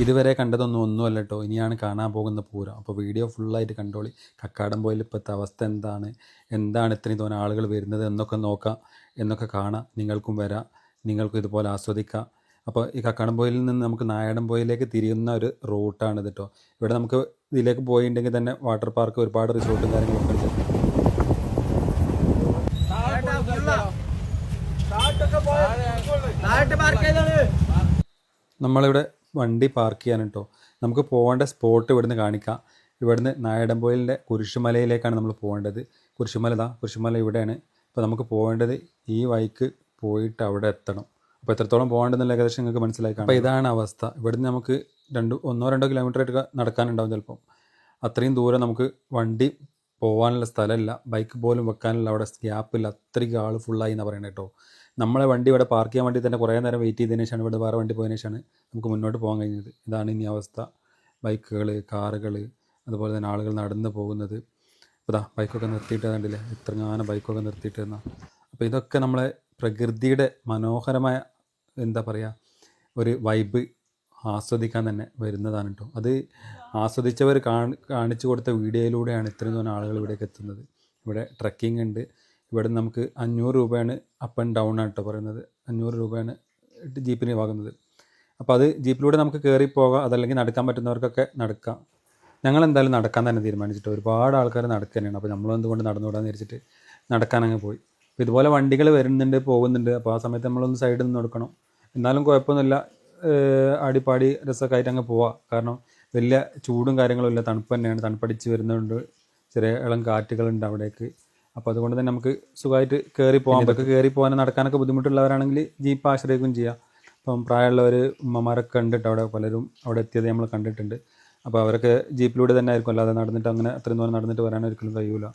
ഇതുവരെ കണ്ടതൊന്നും ഒന്നുമല്ല കേട്ടോ ഇനിയാണ് കാണാൻ പോകുന്ന പൂരം. അപ്പോൾ വീഡിയോ ഫുള്ളായിട്ട് കണ്ടോളി. കക്കാടം പോയിൽ ഇപ്പോഴത്തെ അവസ്ഥ എന്താണ്? എന്താണ് ഇത്രയും തോന്നെ ആളുകൾ വരുന്നത് എന്നൊക്കെ നോക്കാം. എന്നൊക്കെ കാണാം. നിങ്ങൾക്കും വരാം. നിങ്ങൾക്കും ഇതുപോലെ ആസ്വദിക്കാം. അപ്പോൾ ഈ കക്കാടം പോയിലിൽ നിന്ന് നമുക്ക് നായാടംപോയിലേക്ക് തിരിയുന്ന ഒരു റൂട്ടാണ് കേട്ടോ ഇവിടെ നമുക്ക് ഇതിലേക്ക് പോയിട്ടുണ്ടെങ്കിൽ തന്നെ വാട്ടർ പാർക്ക് ഒരുപാട് റിസോർട്ടും കാര്യങ്ങളൊക്കെ ഉണ്ട്. നമ്മളിവിടെ വണ്ടി പാർക്ക് ചെയ്യാൻ കേട്ടോ നമുക്ക് പോകേണ്ട സ്പോട്ട് ഇവിടുന്ന് കാണിക്കാം. ഇവിടുന്ന് നായടമ്പോയിലിന്റെ കുരിശുമലയിലേക്കാണ് നമ്മൾ പോകേണ്ടത്. കുരിശുമല ഇതാ കുരിശുമല ഇവിടെയാണ്. അപ്പോൾ നമുക്ക് പോകേണ്ടത് ഈ വൈക്ക് പോയിട്ട് അവിടെ എത്തണം. അപ്പോൾ എത്രത്തോളം പോകേണ്ടതെന്നുള്ള ഏകദേശം നിങ്ങൾക്ക് മനസ്സിലായി അപ്പോൾ ഇതാണ് അവസ്ഥ. ഇവിടുന്ന് നമുക്ക് രണ്ട് ഒന്നോ രണ്ടോ കിലോമീറ്റർ ആയിട്ട് നടക്കാനുണ്ടാവും ചിലപ്പം. അത്രയും ദൂരം നമുക്ക് വണ്ടി പോകാനുള്ള സ്ഥലമില്ല. ബൈക്ക് പോലും വെക്കാനുള്ള അവിടെ ഗ്യാപ്പില്ല അത്രയ്ക്ക് ആൾ ഫുള്ളായി എന്ന് പറയുന്നത് കേട്ടോ നമ്മളെ വണ്ടി ഇവിടെ പാർക്ക് ചെയ്യാൻ വേണ്ടി തന്നെ കുറേ നേരം വെയിറ്റ് ചെയ്തതിനു ശേഷമാണ് ഇവിടെ വേറെ വണ്ടി പോയതിനു ശേഷമാണ് നമുക്ക് മുന്നോട്ട് പോകാൻ കഴിഞ്ഞത്. ഇതാണ് ഇനി അവസ്ഥ. ബൈക്കുകൾ കാറുകൾ അതുപോലെ തന്നെ ആളുകൾ നടന്ന് പോകുന്നത്. അപ്പോൾ ഇതാ ബൈക്കൊക്കെ നിർത്തിയിട്ട് കണ്ടില്ലേ? ഇത്രങ്ങാനം ബൈക്കൊക്കെ നിർത്തിയിട്ട് എന്നാൽ അപ്പോൾ ഇതൊക്കെ നമ്മളെ പ്രകൃതിയുടെ മനോഹരമായ എന്താ പറയുക ഒരു വൈബ് ആസ്വദിക്കാൻ തന്നെ വരുന്നതാണ് കേട്ടോ. അത് ആസ്വദിച്ചവർ കാണിച്ചു കൊടുത്ത വീഡിയോയിലൂടെയാണ് ഇത്രയും തോന്നുന്ന ആളുകൾ ഇവിടേക്ക് എത്തുന്നത്. ഇവിടെ ട്രക്കിംഗ് ഉണ്ട്. ഇവിടെ നമുക്ക് അഞ്ഞൂറ് രൂപയാണ് അപ്പ് ആൻഡ് ഡൗൺ ആണ് കേട്ടോ പറയുന്നത്. അഞ്ഞൂറ് രൂപയാണ് ജീപ്പിന് വാങ്ങുന്നത്. അപ്പോൾ അത് ജീപ്പിലൂടെ നമുക്ക് കയറി പോകാം അതല്ലെങ്കിൽ നടക്കാൻ പറ്റുന്നവർക്കൊക്കെ നടക്കാം. ഞങ്ങൾ എന്തായാലും നടക്കാൻ തന്നെ തീരുമാനിച്ചിട്ട് ഒരുപാട് ആൾക്കാർ നടക്കാനാണ് അപ്പോൾ നമ്മൾ എന്തുകൊണ്ട് നടന്നുകൂടാന്ന് വിചാരിച്ചിട്ട് നടക്കാൻ അങ്ങ് പോയി. അപ്പോൾ ഇതുപോലെ വണ്ടികൾ വരുന്നുണ്ട് പോകുന്നുണ്ട്. അപ്പോൾ ആ സമയത്ത് നമ്മളൊന്ന് സൈഡിൽ നിന്ന് കൊടുക്കണം എന്നാലും കുഴപ്പമൊന്നുമില്ല. അടിപാടി രസമൊക്കെ ആയിട്ട് അങ്ങ് പോവാം. കാരണം വലിയ ചൂടും കാര്യങ്ങളും ഇല്ല. തണുപ്പ് തന്നെയാണ്. തണുപ്പടിച്ച് വരുന്നുണ്ട്. ചെറിയ ഇളം കാറ്റുകളുണ്ട് അവിടേക്ക്. അപ്പോൾ അതുകൊണ്ട് തന്നെ നമുക്ക് സുഖമായിട്ട് കയറി പോകാം അതൊക്കെ കയറി പോകാൻ നടക്കാനൊക്കെ ബുദ്ധിമുട്ടുള്ളവരാണെങ്കിൽ ജീപ്പ് ആശ്രയിക്കുകയും ചെയ്യാം. അപ്പം പ്രായമുള്ളവർ ഉമ്മമാരൊക്കെ കണ്ടിട്ട് അവിടെ പലരും അവിടെ എത്തിയത് നമ്മൾ കണ്ടിട്ടുണ്ട്. അപ്പോൾ അവരൊക്കെ ജീപ്പിലൂടെ തന്നെ ആയിരിക്കും. അല്ലാതെ നടന്നിട്ട് അങ്ങനെ അത്രയും ദൂരം നടന്നിട്ട് വരാൻ ഒരിക്കലും കഴിയൂല.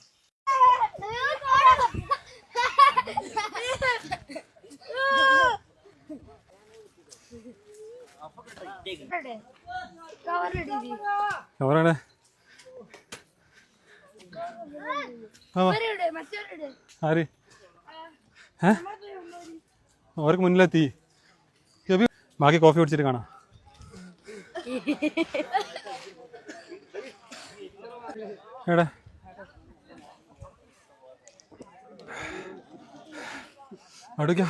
എവിടെയാണ് ആര്? അവർക്ക് മുന്നിലെത്തി. ബാക്കി കോഫി കുടിച്ചിട്ട് കാണാം. എവിടെ? അടുക്ക.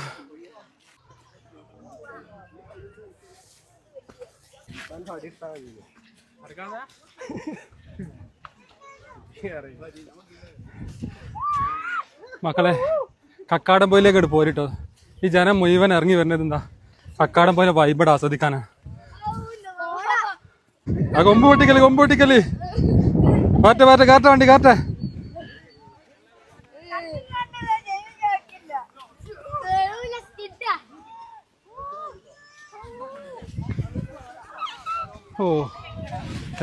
മക്കളെ കക്കാടം പോയിലേക്ക് എടുത്ത് പോരിട്ടോ. ഈ ജനം മുഴുവൻ ഇറങ്ങി വരുന്നത് എന്താ? കക്കാടം പോയിലെ വൈബഡ് ആസ്വദിക്കാനാ. ആ കൊമ്പ് പൊട്ടിക്കൽ കൊമ്പ് പൊട്ടിക്കൽ. പാറ്റ പാറ്റ കാറ്റ വണ്ടി കാറ്റ. ഓ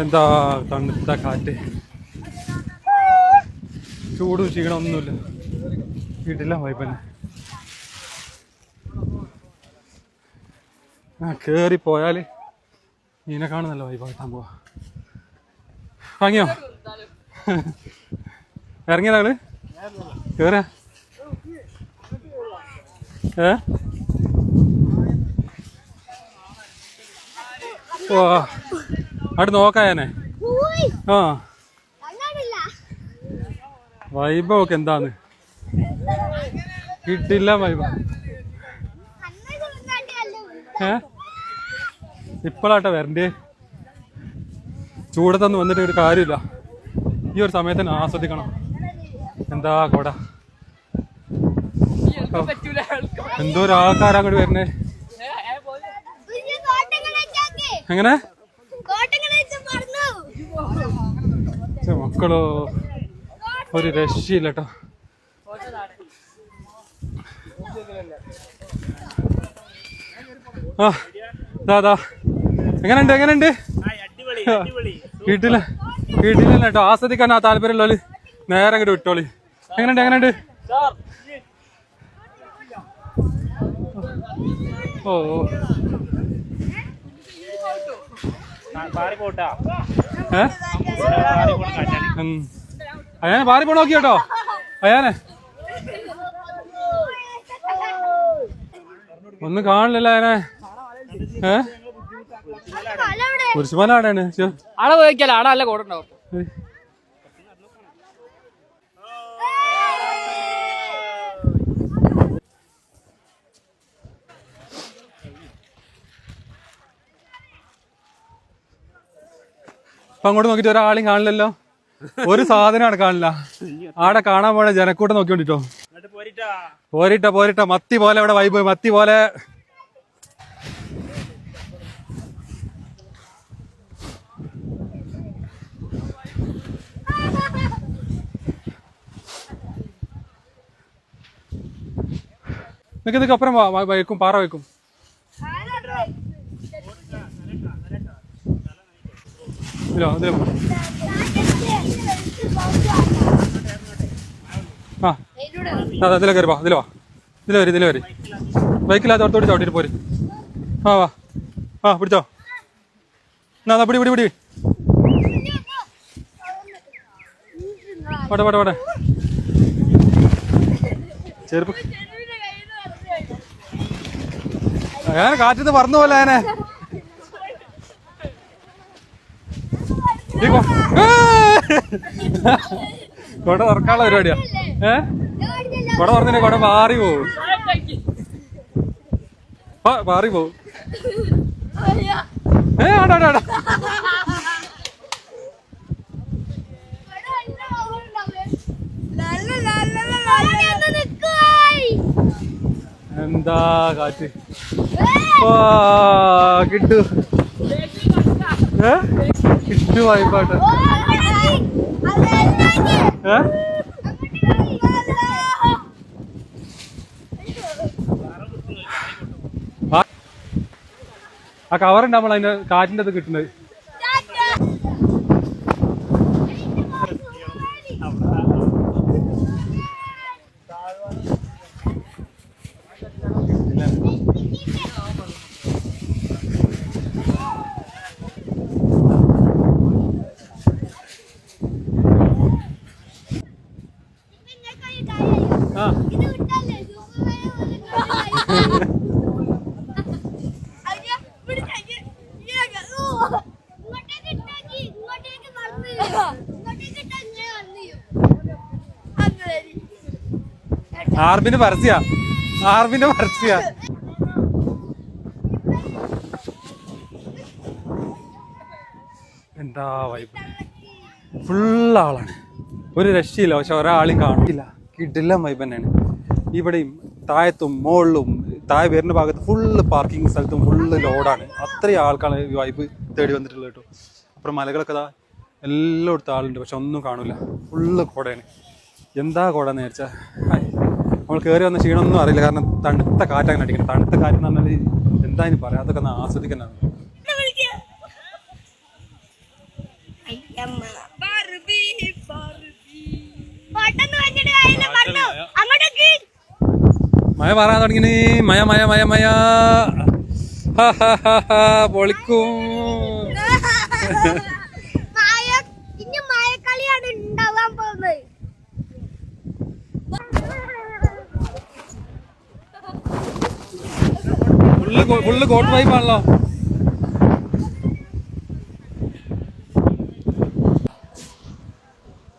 എന്താ തണുത്ത കാറ്റ്. ചൂടും ക്ഷീണം വീട്ടില്ല വൈപ്പന്നെ ആ കേറി പോയാൽ നീനെ കാണുന്നല്ലോ വൈബായിട്ടാൻ പോവാ. വാങ്ങിയോ? ഇറങ്ങിയതാൾ? കേറ. ഏ? ഓ അവിടെ നോക്കായനെ ആ. വൈബൊക്കെ എന്താന്ന്? കിട്ടില്ല മൈബ ഏ? ഇപ്പോഴാട്ടോ വരണ്ടേ. ചൂടത്തൊന്നും വന്നിട്ട് ഒരു കാര്യമില്ല. ഈ ഒരു സമയത്ത് തന്നെ ആസ്വദിക്കണം. എന്താ കൂട? എന്തോ ഒരു ആൾക്കാരാ അങ്ങോട്ട് വരണേ എങ്ങനെ? മക്കളോ ഒരു രക്ഷയില്ല കേട്ടോ ആ എങ്ങനെയുണ്ട് എങ്ങനെയുണ്ട്? വീട്ടിൽ വീട്ടിലല്ല കേട്ടോ ആസ്വദിക്കാൻ ആ താല്പര്യമുള്ളവര് നേരെ അങ്ങോട്ട് വിട്ടോളി. എങ്ങനെയുണ്ട് എങ്ങനെയുണ്ട്? ഓ. ഏ അയാനെ പാറി പോണ നോക്കി കേട്ടോ അയാനെ? ഒന്നും കാണില്ലല്ലോ അയാനെ ഏ? കുരിശുമല ആടെയാണ് ശ്ശോ. ആടെ പോയിക്കല ആടെ നല്ല കൂടുണ്ടാവും അപ്പൊ അങ്ങോട്ട് നോക്കിട്ട് ഒരാളെയും കാണില്ലല്ലോ. ഒരു സാധനമാണ് കാണില്ല. ആടെ കാണാൻ പോണ ജനക്കൂട്ടം നോക്കിക്കൊണ്ടിട്ടോ. പോരിട്ട പോരിട്ട. മത്തി പോലെ ഇവിടെ വൈബ് മത്തി പോലെ. നിങ്ങൾക്ക് ഇതൊക്കെ അപ്പുറം വയ്ക്കും പാറ വയ്ക്കും. ഇതിലോ. ഇതിലോ അതെ ഇതിലെ കയറി വാ ഇതിലെ വാ. ഇതിലെ വരി ഇതിലെ വരി. ബൈക്കില്ലാത്ത ഓർത്തോടി ചവിട്ടിട്ട് പോര്. ആ വാ. ആ പിടിച്ചോ. എന്നാ പിടി പിടി പിടി. പോട്ടെ പോട്ടെ പോട്ടെ. ചെരുപ്പ്. ഞാൻ കാറ്റത്ത് പറന്നു പോലെ അതിനെ! കൊട തുറക്കാനുള്ള പരിപാടിയാ. ഏ? കൊട പറഞ്ഞ കൊട മാറി പോവും. ആ മാറി പോവും. ഏ ആടാ ആടാ എന്താ കാറ്റ്? കിട്ടു. ഏ? കിട്ടു വായ്പാട്ട്. ഏ? ആ കവറുണ്ട് നമ്മൾ അതിന്റെ കാറ്റിന്റെ അത് കിട്ടുന്നത് ആ ഇത് വിട്ടല്ലേ ഇങ്ങോട്ടേക്ക് ഇട്ടാക്കി ഇങ്ങോട്ടേക്ക് നടന്നു ഇങ്ങോട്ടേക്ക് ഇട്ടാ ഇങ്ങനെ വന്നു ആർബിന്റെ പരസ്യ. ആർബിന്റെ പരസ്യ. എന്താ വൈബ് ഫുൾ ആളാണ്. ഒരു രക്ഷയില്ല. പക്ഷെ ഒരാളും കാണില്ല കിടില്ല വൈബ് തന്നെയാണ്. ഇവിടെയും താഴത്തും മുകളിലും താഴെ വരുന്ന ഭാഗത്ത് ഫുള്ള് പാർക്കിംഗ് സ്ഥലത്തും ഫുള്ള് ലോഡാണ് അത്രയും ആൾക്കാണ് ഈ വൈബ് തേടി വന്നിട്ടുള്ളത് കേട്ടോ. അപ്പുറം മലകളൊക്കെ ദാ എല്ലായിടത്തും ആളുണ്ട്. പക്ഷെ ഒന്നും കാണൂല. ഫുള്ള് കോടയാണ്. എന്താ കോട നേർച്ച നമ്മൾ കയറി വന്ന ക്ഷീണമൊന്നും അറിയില്ല. കാരണം തണുത്ത കാറ്റങ്ങനെ അടിക്കണം തണുത്ത കാറ്റ് എന്ന് പറഞ്ഞാൽ എന്താ ഇനി പറയാം? അതൊക്കെ ഒന്ന് ആസ്വദിക്കണം. മഴ പറയാൻ തുടങ്ങി മയ മയ മയ മയ പൊളിക്കും മായ ഇനി മായക്കളിയാണ് ഉണ്ടാവാൻ പോകുന്നത് ഫുള്ള് കോട്ട് വൈബാണല്ലോ.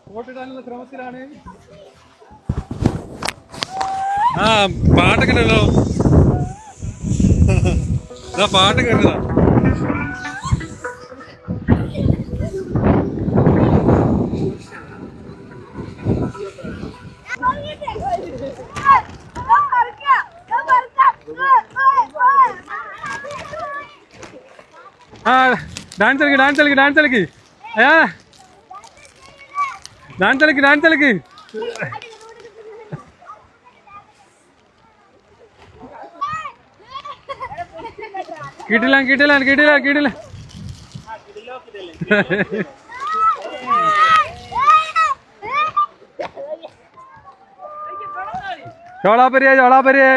കോട്ടിടാനുള്ള ശ്രമത്തിലാണ് ആ പാട്ടൊക്കെ ഉണ്ടല്ലോ പാട്ടൊക്കെ ഉണ്ടതാ ആ ഡാൻസ് കളിക്ക് ഡാൻസ് കളിക്ക് ഡാൻസ് കളിക്ക്. ഏ? ഡാൻസ് കളിക്ക് ഡാൻസ് കളിക്ക്. കിട്ടില്ല കിട്ടില്ല കിട്ടില്ല കിട്ടില്ല ചോളാപ്പരിയെ ചോളാപ്പരിയെ.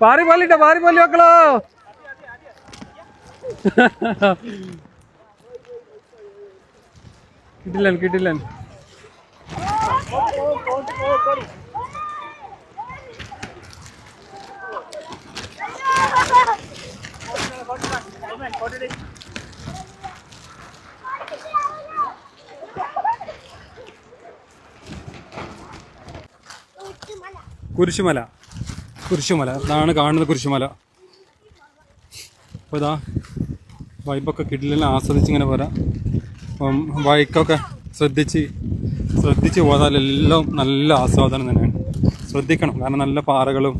పారి పల్లిట పారి పల్లి ఒకలో కిటిలను కిటిలను Thank you. കുരിശുമല. കുരിശുമല. ഇതാണ് കാണുന്നത് കുരിശുമല. അപ്പോൾ ഇതാ വൈബൊക്കെ കിടിലെല്ലാം ആസ്വദിച്ച് ഇങ്ങനെ പോരാ അപ്പം വൈക്കൊക്കെ ശ്രദ്ധിച്ച് ശ്രദ്ധിച്ച് പോയാൽ എല്ലാം നല്ല ആസ്വാദനം തന്നെയാണ്. ശ്രദ്ധിക്കണം. കാരണം നല്ല പാറകളും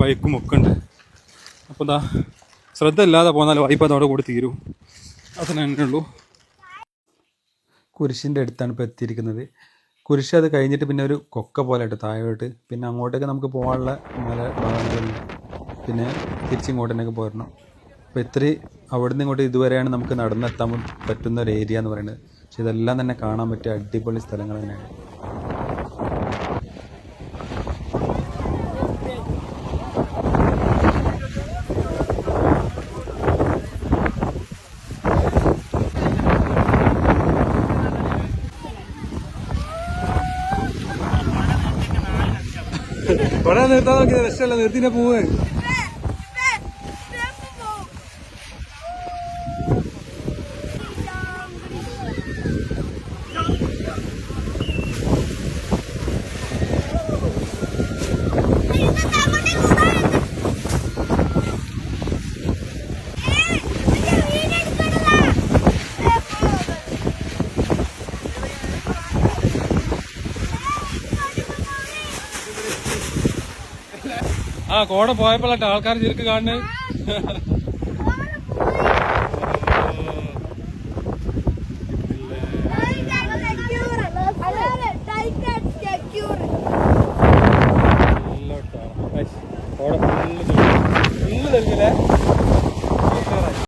വൈക്കും ഒക്കെ ഉണ്ട്. അപ്പോൾ ഇതാ ശ്രദ്ധ ഇല്ലാതെ പോന്നാൽ വൈപ്പ് അതോടെ കൂടി തീരും. അത് തന്നെ ഉള്ളൂ. കുരിശിന്റെ അടുത്താണ് ഇപ്പോൾ എത്തിയിരിക്കുന്നത്. കുരിശ് അത് കഴിഞ്ഞിട്ട് പിന്നെ ഒരു കൊക്ക പോലെ ഇട്ട് താഴോട്ട്. പിന്നെ അങ്ങോട്ടേക്ക് നമുക്ക് പോകാനുള്ള മല ഭാഗങ്ങളുണ്ട് പിന്നെ തിരിച്ചിങ്ങോട്ട് തന്നെയൊക്കെ പോരണം. അപ്പോൾ ഇത്രയും അവിടുന്ന് ഇങ്ങോട്ട് ഇതുവരെയാണ് നമുക്ക് നടന്നെത്താൻ പറ്റുന്ന ഒരു ഏരിയ എന്ന് പറയുന്നത്. പക്ഷെ ഇതെല്ലാം തന്നെ കാണാൻ പറ്റിയ അടിപൊളി സ്ഥലങ്ങൾ തന്നെയാണ്. ഇവിടെ നിർത്താൻ നോക്കിയത് രക്ഷമല്ല നിർത്തിനെ പോവേ ആ കോട പോയപ്പോഴാട്ടെ ആൾക്കാർ ചെരുക്ക് കാണുന്നത്.